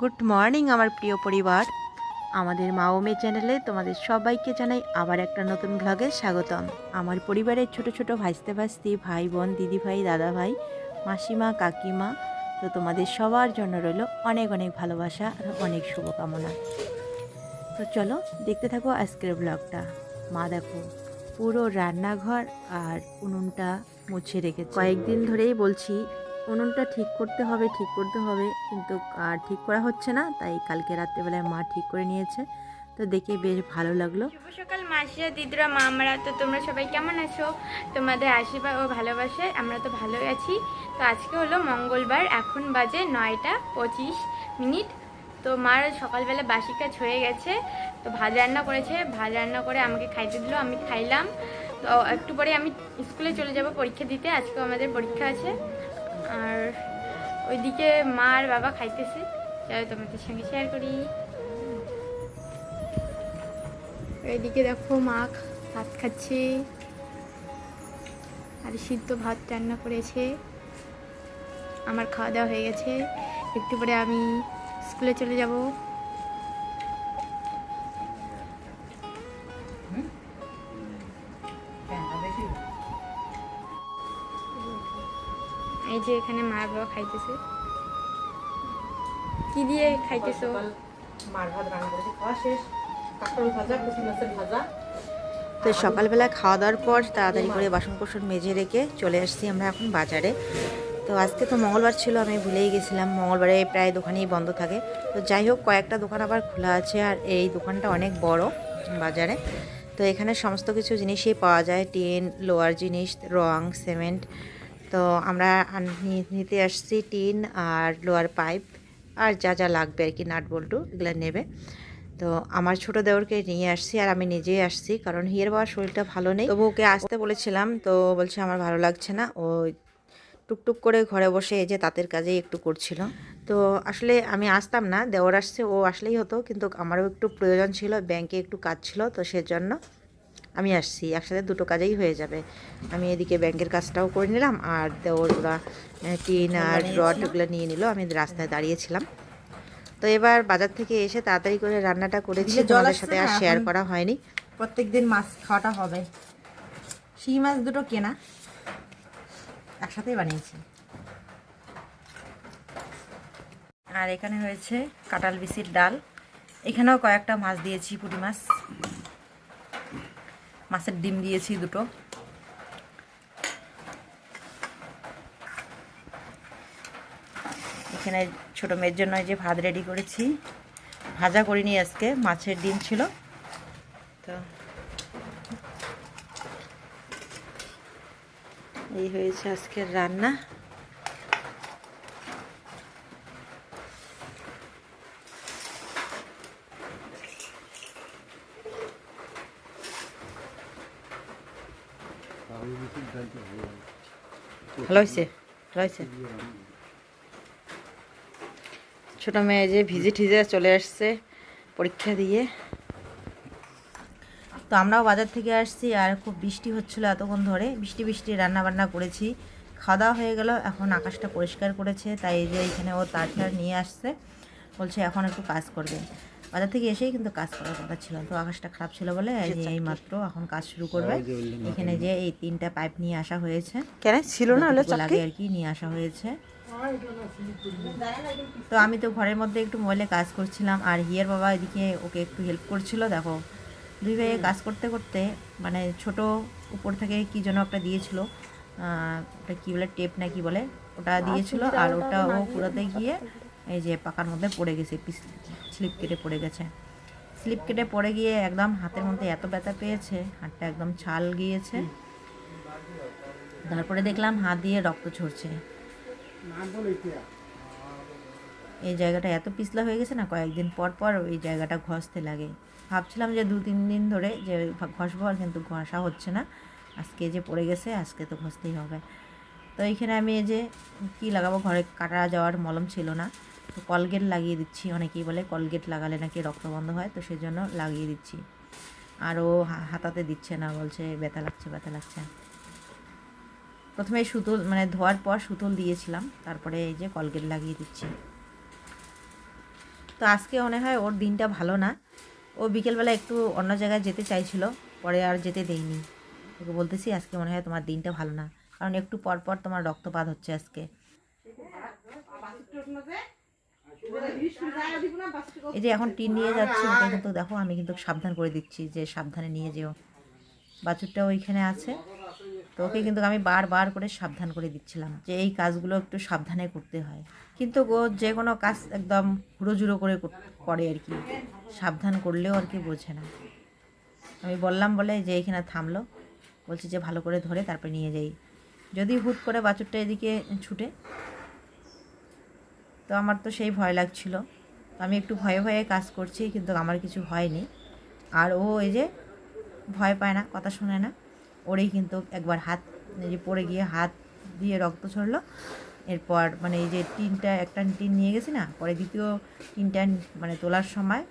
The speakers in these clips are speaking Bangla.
গুড মর্নিং আমার প্রিয় পরিবার। আমাদের মা ও মেয়ে চ্যানেলে তোমাদের সবাইকে জানাই আবার একটা নতুন ভ্লগে স্বাগতম। আমার পরিবারের ছোট ছোট ভাইস্তে ভাস্তি ভাই বোন, দিদি ভাই, দাদা ভাই, মাসিমা, কাকিমা, তো তোমাদের সবার জন্য রইল অনেক অনেক ভালোবাসা আর অনেক শুভকামনা। তো চলো দেখতে থাকো আজকের ব্লগটা মা দেখো, পুরো রান্নাঘর আর উনুনটা মুছে রেখেছে। কয়েকদিন ধরেই বলছি উনুনটা ঠিক করতে হবে, ঠিক করতে হবে। কিন্তু আর ঠিক করা হচ্ছে না, তাই কালকে রাত্রেবেলায় মা ঠিক করে নিয়েছে। তো দেখে বেশ ভালো লাগল। সকাল মাসিরা দিদিরা, মামারা। তো তোমরা সবাই কেমন আছো? তোমাদের আশীর্বাদ ও ভালোবাসায় আমরা তো ভালোই আছি। তো আজকে হলো মঙ্গলবার, এখন বাজে নয়টা পঁচিশ মিনিট। তো মার সকালবেলা বাসি কাজ হয়ে গেছে। তো ভাত রান্না করেছে। ভাত রান্না করে আমাকে খাইতে দিল, আমি খাইলাম। তো একটু পরে আমি স্কুলে চলে যাব পরীক্ষা দিতে। আজকেও আমাদের পরীক্ষা আছে। ওইদিকে মা আর বাবা খাইতেছে। যাই তোমাদের সঙ্গে শেয়ার করি। ওইদিকে দেখো মা ভাত খাচ্ছে। আর সিদ্ধ ভাত রান্না করেছে। আমার খাওয়া দাওয়া হয়ে গেছে। একটু পরে আমি স্কুলে চলে যাব। এই যে এখানে মা বাবা খাইতেছে। কি দিয়ে খাইতেছো? মার ভাত রান্না করেছি খাওয়া শেষ। ভাজা কুচি মাছের ভাজা। তো সকালবেলা খাওয়া দাওয়ার পর তাড়াতাড়ি করে বাসন কোসন মেজে রেখে চলে আসছি আমরা এখন বাজারে। তো আজকে তো মঙ্গলবার ছিল আমি ভুলেই গেছিলাম। মঙ্গলবারে প্রায় দোকানেই বন্ধ থাকে। তো যাই হোক কয়েকটা দোকান আবার খোলা আছে আর এই দোকানটা অনেক বড় বাজারে। তো এখানে সমস্ত কিছু জিনিসই পাওয়া যায়। টিন লোয়ার জিনিস রং সিমেন্ট তো আমরা নিতে আসছি টিন আর লোয়ার পাইপ আর যা যা লাগবে আর কি নাট বল্টু, এগুলো নেবে। তো আমার ছোট দেওরকে নিয়ে আসছি আর আমি নিজেই আসছি কারণ হিয়ের বাবার শরীরটা ভালো নেই। তবু ওকে আসতে বলেছিলাম, তো বলছে আমার ভালো লাগছে না। ও টুকটুক করে ঘরে বসে এই যে তাঁতের কাজেই একটু করছিল। তো আসলে আমি আসতাম না, দেওর আসছে, ও আসলেই হতো, কিন্তু আমারও একটু প্রয়োজন ছিল, ব্যাংকে একটু কাজ ছিল, তো সেজন্য আমি আসছি একসাথে দুটো কাজেই হয়ে যাবে। আমি এদিকে ব্যাংকের কাজটাও করে নিলাম আর দেওর ওরা টিন আর রড ওগুলো নিয়ে নিল আমি রাস্তায় দাঁড়িয়েছিলাম। তো এবার বাজার থেকে এসে তাড়াতাড়ি করে রান্নাটা করেছি এদিকে জল তোমাদের সাথে আর শেয়ার করা হয়নি। প্রত্যেক দিন মাছ খাওয়াটা হবে। শিঙি মাছ দুটো কেনা। একসাথেই বানিয়েছি। আর এখানে হয়েছে কাঁঠাল বিচির ডাল। এখানেও কয়েকটা মাছ দিয়েছি পুঁটি মাছ। মাছের ডিম দিয়েছি দুটো। এখানে ছোট মেয়ের জন্য যে ভাত রেডি করেছি। ভাজা করিনি আজকে, মাছের ডিম ছিল। তো এই হয়েছে আজকের রান্না। ভালো ছোট মেয়ে যে ভিজে ঠিজে চলে আসছে পরীক্ষা দিয়ে। তো আমরাও বাজার থেকে আসছি আর খুব বৃষ্টি হচ্ছিল এতক্ষণ ধরে। বৃষ্টি বৃষ্টি রান্না বান্না করেছি। খাওয়া দাওয়া হয়ে গেল, এখন আকাশটা পরিষ্কার করেছে, তাই যে এখানে ও তার নিয়ে আসছে। বলছে এখন একটু কাজ করবে। বাজার থেকে এসেই কিন্তু কাজ করার কথা ছিল। তো আকাশটা খারাপ ছিল বলে এই যে এই মাত্র এখন কাজ শুরু করবে। এখানে যে এই তিনটা পাইপ নিয়ে আসা হয়েছে। কেন? ছিল না লাগে আর কি নিয়ে আসা হয়েছে। তো আমি তো ঘরের মধ্যে একটু মোবাইলে কাজ করছিলাম আর হিয়ার বাবা এদিকে ওকে একটু হেল্প করছিল দেখো। দুই ভাইয়ে কাজ করতে করতে মানে ছোট উপর থেকে কি যেন একটা দিয়েছিল ওটা কি বলে টেপ না কি বলে ওটা দিয়েছিল আর ওটা ও পুরোতে গিয়ে এই যে পাকার মধ্যে পড়ে গেছে পিস স্লিপ কেটে পড়ে গেছে। স্লিপ কেটে পড়ে গিয়ে একদম হাতের মধ্যে এত ব্যথা পেয়েছে, হাতটা একদম ছাল গিয়েছে। তারপরে দেখলাম হাত দিয়ে রক্ত ঝরছে। এই জায়গাটা এত পিছলা হয়ে গেছে না, কয়েকদিন পর পর ওই জায়গাটা ঘষতে লাগে। ভাবছিলাম যে দু তিন দিন ধরে যে ঘষবো আর কিন্তু ঘষা হচ্ছে না। আজকে যে পড়ে গেছে, আজকে তো ঘষতেই হবে। তো এইখানে আমি এই যে কী লাগাবো, ঘরে কাটা যাওয়ার মলম ছিল না। তো কলগেট লাগিয়ে দিচ্ছি। অনেকেই বলে কলগেট লাগালে নাকি রক্ত বন্ধ হয়, তো সেজন্য লাগিয়ে দিচ্ছি। আর ও হাতাতে দিচ্ছে না, বলছে ব্যথা লাগছে ব্যথা লাগছে। প্রথমে সুতোল মানে ধোয়ার পর সুতোল দিয়েছিলাম, তারপরে এই যে কলগেট লাগিয়ে দিচ্ছি। তো আজকে মনে হয় ওর দিনটা ভালো না। ও বিকেলবেলা একটু অন্য জায়গায় যেতে চাইছিল, পরে আর যেতে দেয়নি। ওকে বলতেছি, আজকে মনে হয় তোমার দিনটা ভালো না। কারণ একটু পর পর তোমার রক্তপাত হচ্ছে আজকে। এই যে এখন টিন নিয়ে যাচ্ছি ওটা কিন্তু দেখো আমি কিন্তু সাবধান করে দিচ্ছি যে সাবধানে নিয়ে যেও। বাছুরটা ওইখানে আছে। তো ওকে কিন্তু আমি বারবার করে সাবধান করে দিচ্ছিলাম যে এই কাজগুলো একটু সাবধানে করতে হয়। কিন্তু ও যে কোনো কাজ একদম হুড়োজুড়ো করে কর- করে আর কি। সাবধান করলেও আর কি বোঝে না। আমি বললাম বলে যে এখানে থামলো। বলছি যে ভালো করে ধরে তারপরে নিয়ে যাই। যদি হুট করে বাছুরটা এদিকে ছুটে তো আমার তো সেই ভয় লাগছিল। আমি একটু ভয়ে ভয়ে কাজ করছি, কিন্তু আমার কিছু হয়নি। আর ও এই যে ভয় পায় না, কথা শোনে না, ওরেই কিন্তু একবার হাত যে পড়ে গিয়ে হাত দিয়ে রক্ত ছড়লো এরপর মানে এই যে টিনটা, একটা টিন নিয়ে গেছি না, পরে দ্বিতীয় টিনটা মানে তোলার সময়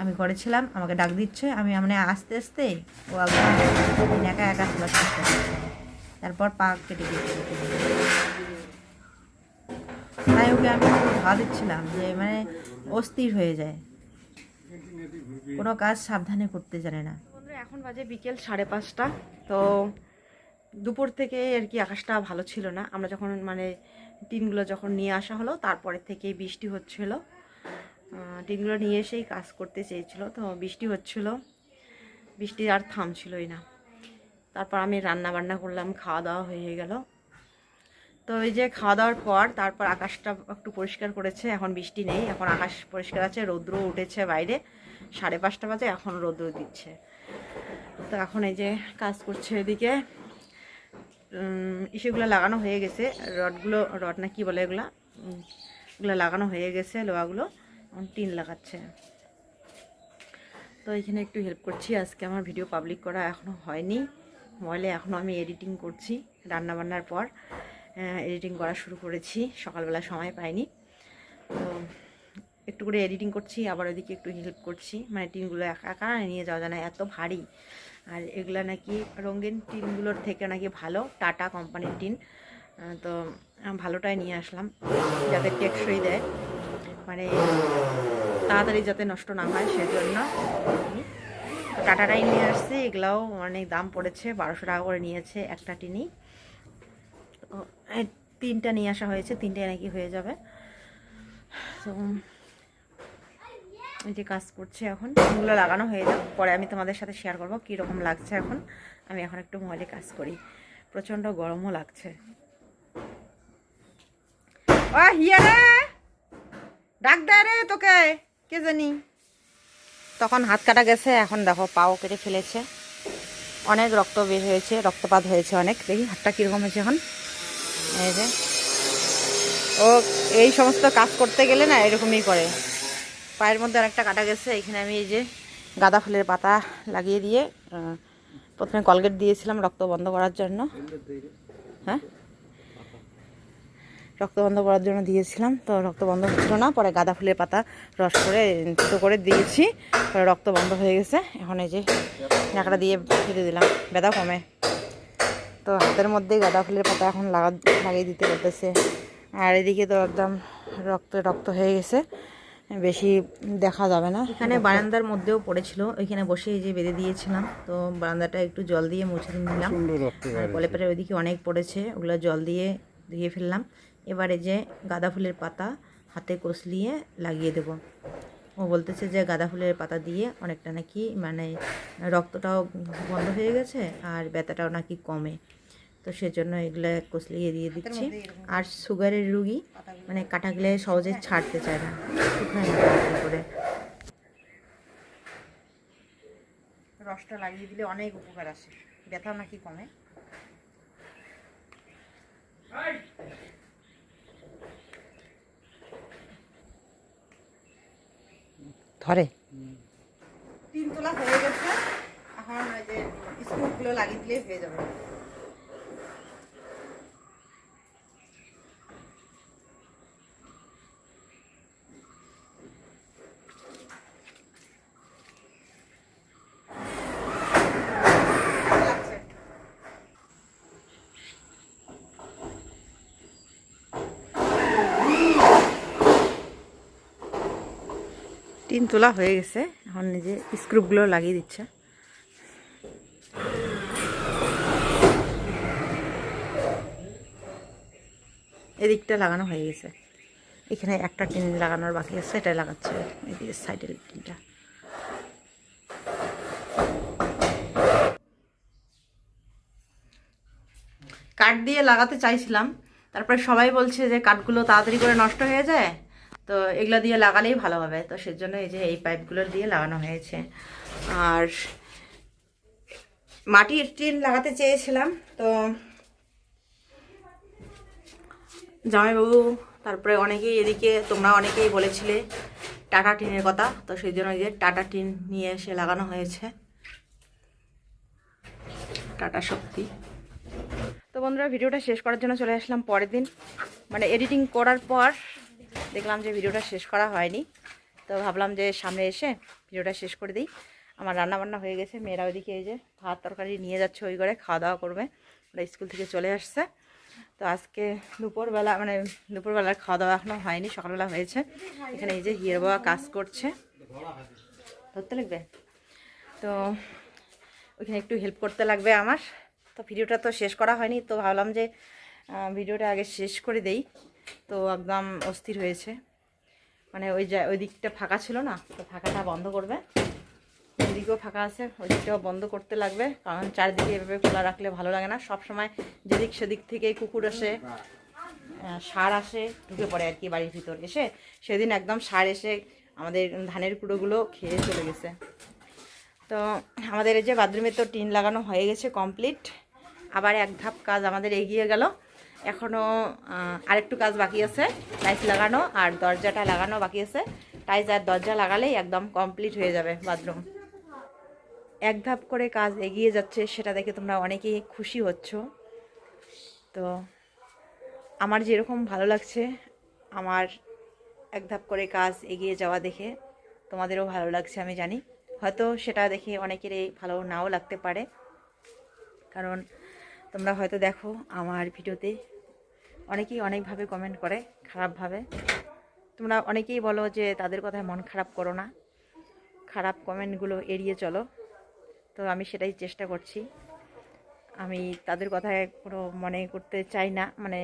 আমি ঘরে ছিলাম, আমাকে ডাক দিচ্ছে, আমি মানে আস্তে আস্তে ও একা একা তোলার চেষ্টা তারপর পা কেটে দিয়েছে তাই ওকে আমি ধোয়া দিচ্ছিলাম যে মানে অস্থির হয়ে যায়। কোনো কাজ সাবধানে করতে জানে না। এখন বাজে বিকেল সাড়ে পাঁচটা, তো দুপুর থেকে আর কি আকাশটা ভালো ছিল না। আমরা যখন মানে টিনগুলো যখন নিয়ে আসা হলো তারপরে থেকেই বৃষ্টি হচ্ছিল। টিনগুলো নিয়ে এসেই কাজ করতে চেয়েছিল, তো বৃষ্টি হচ্ছিল। বৃষ্টি আর থামছিলই না। তারপর আমি রান্না বান্না করলাম, খাওয়া দাওয়া হয়ে গেল। তো এই যে খাওয়া দাওয়ার পর, তারপর আকাশটা একটু পরিষ্কার করেছে, এখন বৃষ্টি নেই, এখন আকাশ পরিষ্কার আছে, রৌদ্র উঠেছে বাইরে, সাড়ে পাঁচটা বাজে, এখন রৌদ্র দিচ্ছে। তো এখন এই যে কাজ করছে এদিকে ইসেগুলো লাগানো হয়ে গেছে, রডগুলো, রড না কি বলে এগুলা? এগুলো লাগানো হয়ে গেছে, লোহাগুলো টিন লাগাচ্ছে। তো এখানে একটু হেল্প করছি, আজকে আমার ভিডিও পাবলিক করা এখনও হয়নি, মোবাইলে এখনও আমি এডিটিং করছি, রান্নাবান্নার পর। এডিটিং করা শুরু করেছি। সকালবেলা সময় পাইনি। তো একটু করে এডিটিং করছি, আবার ওদিকে একটু হেল্প করছি। মানে টিনগুলো একা একা নিয়ে যাওয়া যায় না, এত ভারী। আর এগুলো নাকি রঙিন টিনগুলোর থেকে নাকি ভালো, টাটা কোম্পানির টিন। তো ভালোটাই নিয়ে আসলাম, যাতে টেকসই দেয়। মানে তাড়াতাড়ি যাতে নষ্ট না হয়, সেজন্য। টাটাটাই নিয়ে আসছি, এগুলাও অনেক দাম পড়েছে, বারোশো টাকা করে নিয়েছে একটা টিনই। তিনটা নিয়ে আসা হয়েছে তিনটায় নাকি হয়ে যাবে। তো, এই যে কাজ করছে এখন। এগুলো লাগানো হয়ে যাক, পরে আমি তোমাদের সাথে শেয়ার করব কীরকম লাগছে এখন। আমি এখন একটু মোবাইলে কাজ করি। প্রচণ্ড গরমও লাগছে। ও ডাক দেয় রে তোকে, কে জানি। তখন হাত কাটা গেছে, এখন দেখো পাও কেটে ফেলেছে। অনেক রক্ত বের হয়েছে, রক্তপাত হয়েছে অনেক। দেখি হাতটা কীরকম হয়েছে এখন। এই যে। ও এই সমস্ত কাজ করতে গেলে না এরকমই করে। পায়ের মধ্যে অনেকটা কাটা গেছে, এখানে আমি এই যে গাঁদা ফুলের পাতা লাগিয়ে দিয়ে প্রথমে কলগেট দিয়েছিলাম রক্ত বন্ধ করার জন্য। হ্যাঁ? রক্ত বন্ধ করার জন্য দিয়েছিলাম, তো রক্ত বন্ধ হচ্ছিল না, পরে গাঁদা ফুলের পাতা রস করে, ছোটো করে দিয়েছি, পরে রক্ত বন্ধ হয়ে গেছে, এখন এই যে ন্যাকড়া দিয়ে ফেলে দিলাম ব্যথা কমে। তো হাতের মধ্যেই গাঁদা ফুলের পাতা এখন লাগা লাগিয়ে দিতে পারতেছে আর এদিকে তো একদম রক্ত রক্ত হয়ে গেছে বেশি দেখা যাবে না। এখানে বারান্দার মধ্যেও পড়েছিল ওইখানে বসে এই যে বেঁধে দিয়েছিলাম তো বারান্দাটা একটু জল দিয়ে মুছে নিলাম আর কলেপারে ওইদিকে অনেক পড়েছে ওগুলো জল দিয়ে ধুয়ে ফেললাম। এবারে যে গাঁদা ফুলের পাতা হাতে কষলিয়ে লাগিয়ে দেব। ও বলতেছে যে গাঁদা ফুলের পাতা দিয়ে অনেকটা নাকি মানে রক্তটাও বন্ধ হয়ে গেছে আর ব্যথাটাও নাকি কমে। তো সেজন্য এগুলো কষলিয়ে দিয়ে দিচ্ছি। আর সুগারের রুগী মানে কাটা গেলে সহজে ছাড়তে চায় না শুকনো করে রসটা লাগিয়ে দিলে অনেক উপকার আসে। ব্যথাও নাকি কমে। ধরে। তিন তোলা হয়ে গেছে। এখন যে স্কুলগুলো লাগিয়ে দিলেই হয়ে যাবে। টিন তোলা হয়ে গেছে। এখন নিজে স্ক্রুপগুলো লাগিয়ে দিচ্ছে। এদিকটা লাগানো হয়ে গেছে। এখানে একটা টিন লাগানোর বাকি আছে এটা লাগাচ্ছে। এদিকে সাইডের টিনটা। কাঠ দিয়ে লাগাতে চাইছিলাম, তারপরে সবাই বলছে যে কাঠগুলো তাড়াতাড়ি করে নষ্ট হয়ে যায়। তো এগুলো দিয়ে লাগালেই ভালো হবে। তো সেজন্য এই যে এই পাইপগুলো দিয়ে লাগানো হয়েছে। আর মাটির টিন লাগাতে চেয়েছিলাম, তো জামাইবাবু তারপরে অনেকেই এদিকে, তোমরা অনেকেই বলেছিলে টাটা টিনের কথা, তো সেই জন্য এই যে টাটা টিন নিয়ে এসে লাগানো হয়েছে। টাটা শক্তি। তো বন্ধুরা, ভিডিওটা শেষ করার জন্য চলে আসলাম পরের দিন। মানে এডিটিং করার পর দেখলাম যে ভিডিওটা শেষ করা হয়নি, তো ভাবলাম যে সামনে এসে ভিডিওটা শেষ করে দিই। আমার রান্না বান্না হয়ে গেছে, মেয়েরা ওইদিকে এই যে ভাত তরকারি নিয়ে যাচ্ছে ওই ঘরে, খাওয়া দাওয়া করবে। ওরা স্কুল থেকে চলে আসছে। তো আজকে দুপুরবেলা মানে দুপুরবেলার খাওয়া দাওয়া এখনও হয়নি, সকালবেলা হয়েছে। এখানে এই যে হিয়ার বাবা কাজ করছে। ধরতে লাগবে? তো ওইখানে একটু হেল্প করতে লাগবে আমার। তো ভিডিওটা তো শেষ করা হয়নি, তো ভাবলাম যে ভিডিওটা আগে শেষ করে দেই। তো একদম অস্থির হয়েছে। মানে ওই যা ওই দিকটা ফাঁকা ছিল না, তো ফাঁকাটা বন্ধ করবে। ওইদিকেও ফাঁকা আছে ওই দিকটাও বন্ধ করতে লাগবে, কারণ চারিদিকে এভাবে খোলা রাখলে ভালো লাগে না। সব সময় যেদিক সেদিক থেকে কুকুর আসে সার আসে, ঢুকে পড়ে আর কি বাড়ির ভিতর। এসে সেদিন একদম সার এসে আমাদের ধানের কুড়োগুলো খেয়ে চলে গেছে। তো আমাদের এই যে বাথরুমে তো টিন লাগানো হয়ে গেছে কমপ্লিট। আবার এক ধাপ কাজ আমাদের এগিয়ে গেল। এখনও আরেকটু কাজ বাকি আছে, টাইলস লাগানো আর দরজাটা লাগানো বাকি আছে। টাইলস আর দরজা লাগালেই একদম কমপ্লিট হয়ে যাবে বাথরুম। এক ধাপ করে কাজ এগিয়ে যাচ্ছে, সেটা দেখে তোমরা অনেকেই খুশি হচ্ছ। তো আমার যেরকম ভালো লাগছে, আমার এক ধাপ করে কাজ এগিয়ে যাওয়া দেখে তোমাদেরও ভালো লাগছে, আমি জানি। হয়তো সেটা দেখে অনেকেরই ভালো নাও লাগতে পারে। কারণ তোমরা হয়তো দেখো আমার ভিডিওতে অনেকেই অনেকভাবে কমেন্ট করে, খারাপভাবে। তোমরা অনেকেই বলো যে তাদের কথায় মন খারাপ করো না। খারাপ কমেন্টগুলো এড়িয়ে চলো। তো আমি সেটাই চেষ্টা করছি। আমি তাদের কথায় কোনো মনে করতে চাই না মানে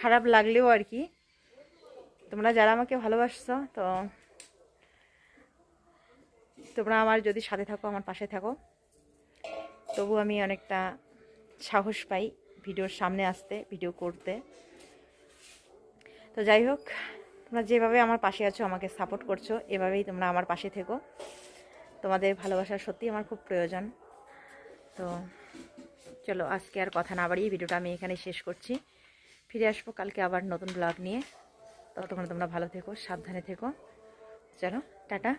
খারাপ লাগলেও আর কি। তোমরা যারা আমাকে ভালোবাসছো, তো তোমরা আমার যদি সাথে থাকো, আমার পাশে থাকো। তবু আমি অনেকটা সাহস পাই ভিডিওর সামনে আসতে, ভিডিও করতে। তো যাই হোক, তোমরা যেভাবে আমার পাশে আছো, আমাকে সাপোর্ট করছ, এভাবেই তোমরা আমার পাশে থেকো। তোমাদের ভালোবাসা সত্যি আমার খুব প্রয়োজন। তো চলো, আজকে আর কথা না বাড়িয়ে ভিডিওটা আমি এখানে শেষ করছি। ফিরে আসব কালকে আবার নতুন ব্লগ নিয়ে। ততক্ষণ তোমরা ভালো থেকো, সাবধানে থেকো। চলো, টাটা।